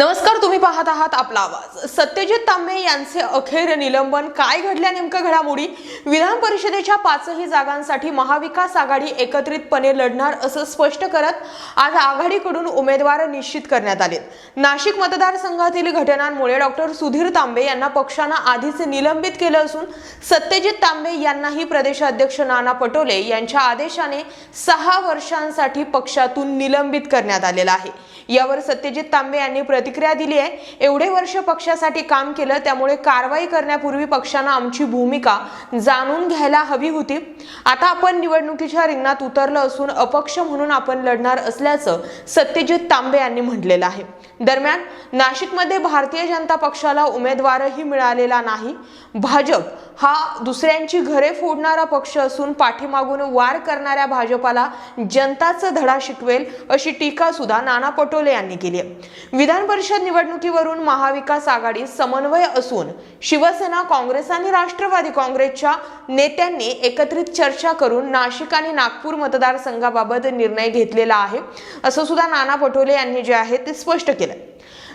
नमस्कार तुम्ही पाहत आहात आपला आवाज. सत्यजित तांबे यांचे अखेर निलंबन. काय घडल्या नेमकं घडामोडी? विधान परिषदेच्या पाचही जागांसाठी महाविकास आघाडी एकत्रितपणे लढणार असं स्पष्ट करत आज आघाडीकडून उमेदवार निश्चित करण्यात आले नाशिक मतदारसंघातील घटनांमुळे डॉक्टर सुधीर तांबे यांना पक्षानं आधीच निलंबित केलं असून सत्यजित तांबे यांनाही प्रदेशाध्यक्ष नाना पटोले यांच्या आदेशाने सहा वर्षांसाठी पक्षातून निलंबित करण्यात आलेलं आहे. यावर सत्यजित तांबे यांनी प्रतिक्रिया दिली आहे. एवढे वर्ष पक्षासाठी काम केलं त्यामुळे कारवाई करण्यापूर्वी पक्षानं आमची भूमिका जाणून घ्यायला हवी होती. आता आपण निवडणुकीच्या रिंगणात उतरलं असून अपक्ष म्हणून आपण लढणार असल्याचं सत्यजित तांबे यांनी म्हटलेलं आहे. दरम्यान नाशिकमध्ये भारतीय जनता पक्षाला उमेदवारही मिळालेला नाही. भाजप हा दुसऱ्यांची घरे फोडणारा पक्ष असून पाठीमागून वार करणाऱ्या भाजपाला जनताचा धडा शिकवेल अशी टीका सुद्धा नाना पटोले यांनी केली आहे. विधान परिषद निवडणुकीवरून महाविकास आघाडी समन्वय असून शिवसेना काँग्रेस आणि राष्ट्रवादी काँग्रेसच्या नेत्यांनी एकत्रित चर्चा करून नाशिक आणि नागपूर मतदारसंघाबाबत निर्णय घेतलेला आहे. असं सुद्धा नाना पटोले यांनी जे आहे ते स्पष्ट केलं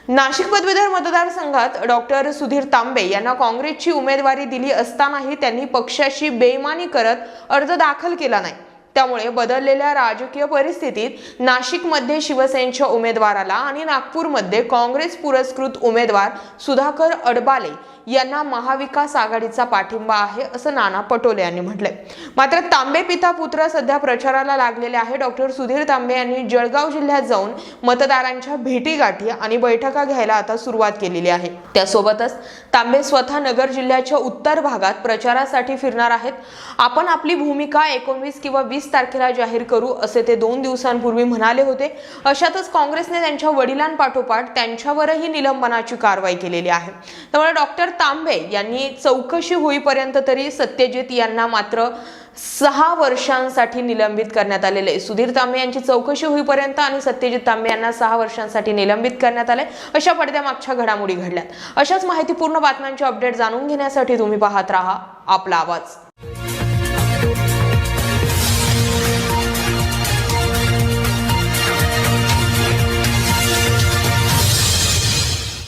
नाशिक पदवीधर मतदारसंघात डॉक्टर सुधीर तांबे यांना काँग्रेसची उमेदवारी दिली असतानाही त्यांनी पक्षाशी बेईमानी करत अर्ज दाखल केला नाही. त्यामुळे बदललेल्या राजकीय परिस्थितीत नाशिकमध्ये शिवसेनेच्या उमेदवाराला आणि नागपूरमध्ये काँग्रेस पुरस्कृत उमेदवार सुधाकर अडबाले यांना महाविकास आघाडीचा पाठिंबा आहे असं नाना पटोले यांनी म्हटलंय. मात्र तांबे पिता पुत्र सध्या प्रचाराला लागलेले आहे. डॉक्टर सुधीर तांबे यांनी जळगाव जिल्ह्यात जाऊन मतदारांच्या भेटीगाठी आणि बैठका घ्यायला आता सुरुवात केलेली आहे. त्यासोबतच तांबे स्वतः नगर जिल्ह्याच्या उत्तर भागात प्रचारासाठी फिरणार आहेत. आपण आपली भूमिका एकोणवीस किंवा वीस तारखेला जाहीर करू असे ते दोन दिवसांपूर्वी म्हणाले होते. अशातच काँग्रेसने त्यांच्या वडिलांपाठोपाठ त्यांच्यावरही निलंबनाची कारवाई केलेली आहे. त्यामुळे डॉक्टर तांबे यांनी चौकशी होईपर्यंत तरी सत्यजित यांना मात्र सहा वर्षांसाठी निलंबित करण्यात आलेले आहे. सुधीर तांबे यांची चौकशी होईपर्यंत आणि सत्यजित तांबे यांना सहा वर्षांसाठी निलंबित करण्यात आले. अशा पडद्यामागच्या घडामोडी घडल्यात. अशाच माहितीपूर्ण बातम्यांचे अपडेट जाणून घेण्यासाठी तुम्ही पाहत राहा आपला आवाज.